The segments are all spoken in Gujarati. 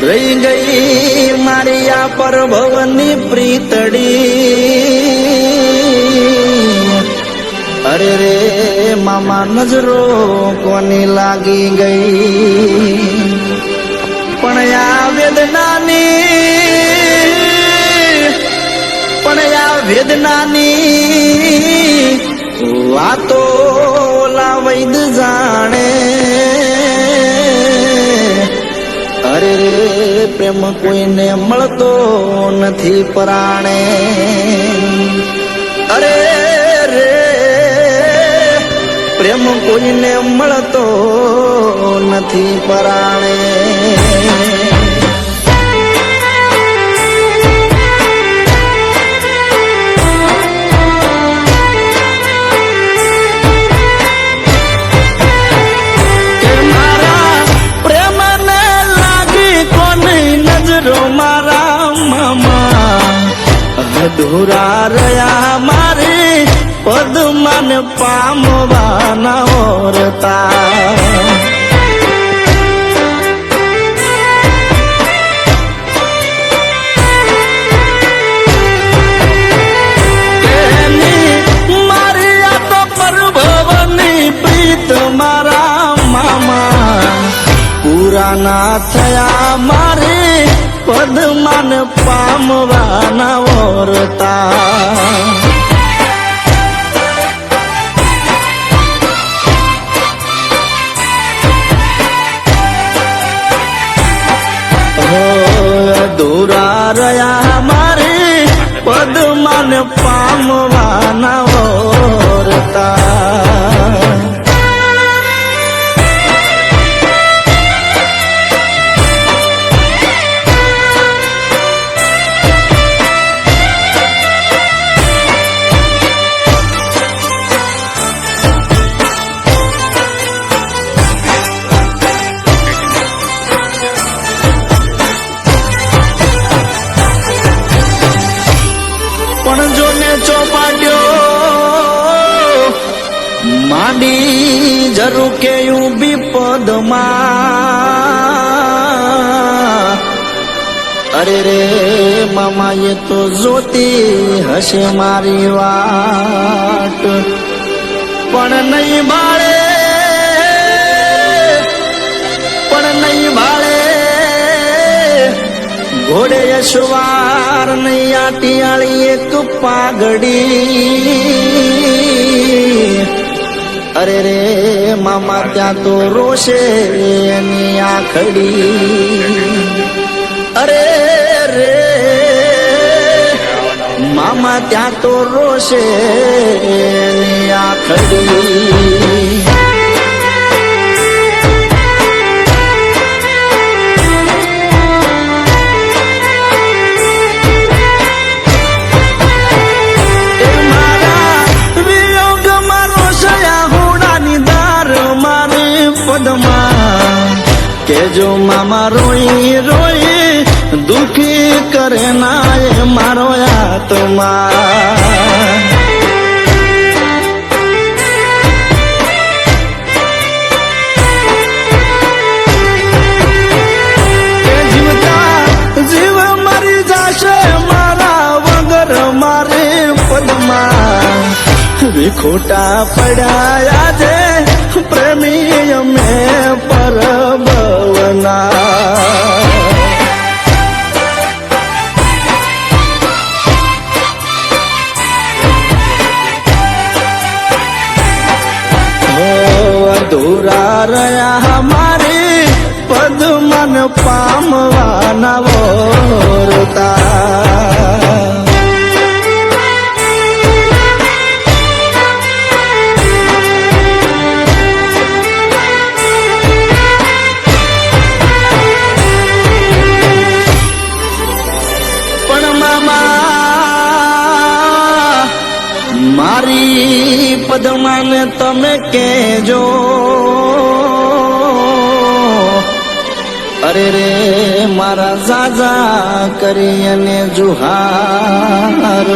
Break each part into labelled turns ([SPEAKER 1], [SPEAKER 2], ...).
[SPEAKER 1] ગઈ મારી આ પરભવની પ્રીતડી. અરે રે મામા, નજરો કોની લાગી ગઈ? પણ આ વેદનાની, પણ આ વેદનાની વાતો ઓલા વૈદ જાણે પ્રેમ કોઈને મળતો નથી પરાણે. અરે રે પ્રેમ કોઈને મળતો નથી પરાણે. અધૂરા રહ્યા મારી પદમાન પામવાના ઓરતા. મારા મામા. પુરાના થયા પામવાના ઓરતા. અધૂરા રહ્યા મારે પદમાન પામવાના ઓરતા. જોને ચોપાટ્યો. માંડી જરૂર કે પદમાં અરે રે મામા એ તો જોતી હશે મારી વાટ પણ નહીં બાળે ઘોડે યશવાર નહીં આટિયાળી એક પાઘડી. અરે રે, મામા, ત્યાં તો રોશે એની આખડી. અરે રે, મામા, ત્યાં તો રોશે એની જો મામા રોઈ રોઈ દુખી કરે ના એ મારો આત્મા. ખોટા વિખોટા છે અધૂરા રહ્યા મારે પદમન પામવાના વોરતા. પણ મારી તમે કેજો અરે રે મારા ઝાઝા કરી અને જુહાર.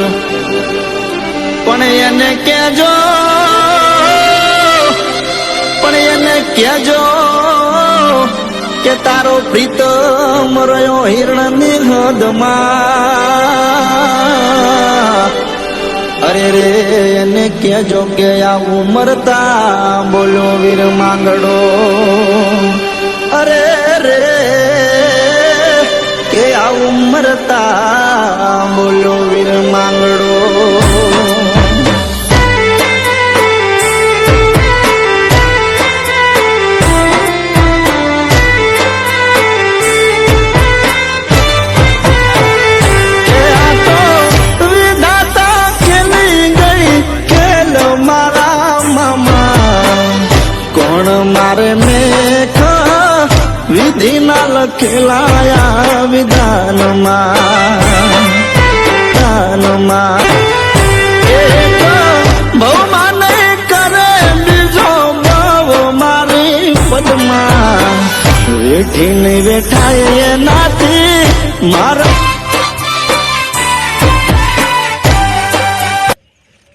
[SPEAKER 1] પણ એને કેજો પણ એને કેજો કે તારો પ્રીતમ રહ્યો હિરણની હદમાં. અરે રે, એને કેજો કે આ ઉમરતા બોલો વીર માંગડો. અરે રે, કે આ ઉમરતા બોલો વીર માંગડો. વિધિના લખેલાયા વિધાનમાં. વિધાનમાં. એક બહુમાન કરે બીજો બહુ મારી પદમાં. વેઠીને વેઠાય નાથી મારા